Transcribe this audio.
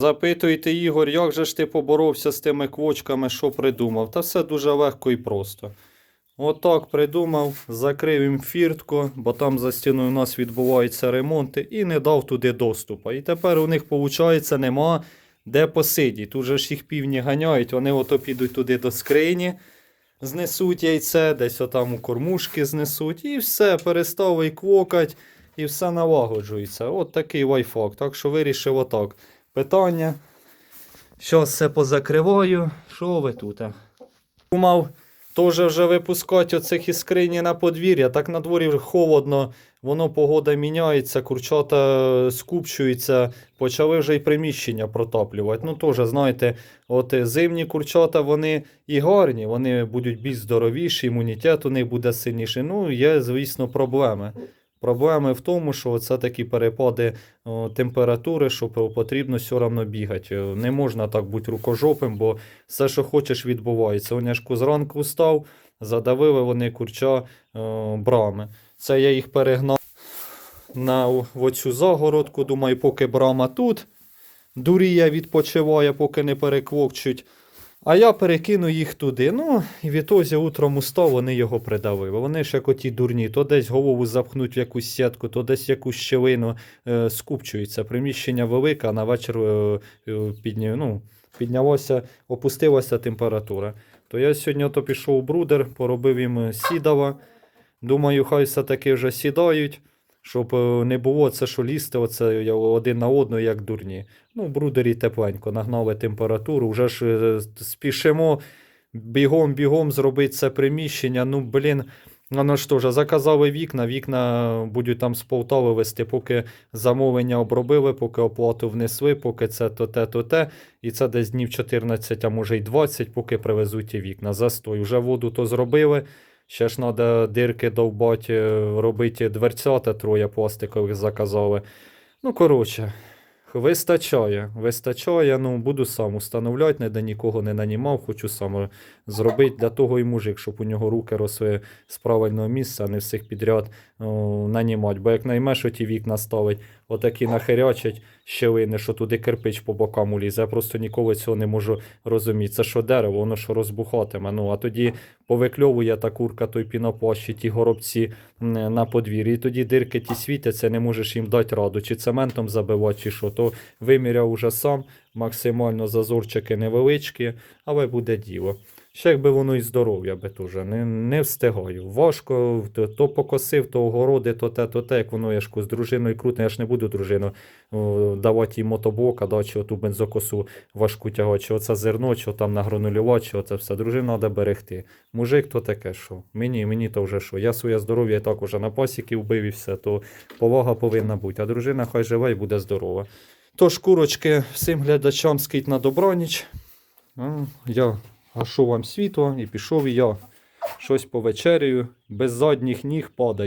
Запитуєте, Ігор, як же ж ти поборовся з тими квочками, що придумав? Та все дуже легко і просто. Отак придумав, закрив їм фіртку, бо там за стіною у нас відбуваються ремонти, і не дав туди доступу. І тепер у них, виходить, нема де посидіти. Тут же ж їх півні ганяють, вони ото підуть туди до скрині, знесуть яйце, десь отам у кормушки знесуть, і все, перестав і квокать, і все налагоджується. От такий лайфхак. Так що вирішив отак. Питання. Щас все позакриваю. Що ви тут? Думав, теж вже випускати оцих із скрині на подвір'я. Так на дворі холодно, воно погода міняється, курчата скупчуються, почали вже й приміщення протоплювати. Ну теж, знаєте, от е, зимні курчата вони і гарні, вони будуть більш здоровіші, імунітет у них буде сильніший. Ну, є, звісно, проблеми. Проблеми в тому, що це такі перепади температури, що потрібно все одно бігати. Не можна так бути рукожопим, бо все, що хочеш, відбувається. Ж зранку встав, задавили вони курча брами. Це я їх перегнав на оцю загородку. Думаю, поки брама тут, дурія відпочиває, поки не переквокчуть. А я перекину їх туди. Ну, і відтоді утром устав, вони його придавили. Вони ж як оті дурні, то десь голову запхнуть в якусь сітку, то десь якусь щелину е, скупчуються. Приміщення велике, а на вечір е, е, підня... ну, піднялося, опустилася температура. То я сьогодні то пішов у брудер, поробив їм сідава. Думаю, хай все-таки вже сідають, щоб е, не було це, що лізти оце один на одного, як дурні. Ну, в брудері тепленько, нагнали температуру, вже ж е, спішимо бігом-бігом зробити це приміщення. Ну, блін, воно ж заказали вікна, вікна будуть там з Полтави вести, поки замовлення обробили, поки оплату внесли, поки це то те, то те. І це десь днів 14, а може й 20, поки привезуть ті вікна. Застой. Вже воду то зробили. Ще ж треба дирки довбати, е, робити дверцята троє пластикових заказали. Ну, коротше, вистачає. Вистачає, ну буду сам установляти, ніде нікого не нанімав, хочу сам зробити для того і мужик, щоб у нього руки росли з правильного місця, а не всіх підряд о, нанімати. Бо як наймеш оті вікна ставить, отакі нахерячать щелини, що туди кирпич по бокам улізе. Я просто ніколи цього не можу розуміти. Це що дерево, воно що розбухатиме. Ну, а тоді повикльовує та курка той піноплащ, і ті горобці на подвір'ї. І тоді дирки ті світяться, не можеш їм дати раду, чи цементом забивати, чи що. То виміряв уже сам, максимально зазорчики невеличкі, але буде діло. Ще якби воно і здоров'я би теж, не, не встигаю. Важко, то, то покосив, то огороди, то те, то те, як воно я ж з дружиною крутне, я ж не буду дружину давати їй мотоблока, да, чи оту бензокосу важку тягати, чи оце зерно, чи там награнулювати, чи оце все. Дружину треба берегти. Мужик то таке, що мені, мені то вже що. Я своє здоров'я і так уже на пасіки вбив і все, то повага повинна бути. А дружина хай живе і буде здорова. Тож, курочки, всім глядачам скить на добраніч. Я гашу вам світло і пішов я щось повечерюю, без задніх ніг падаю.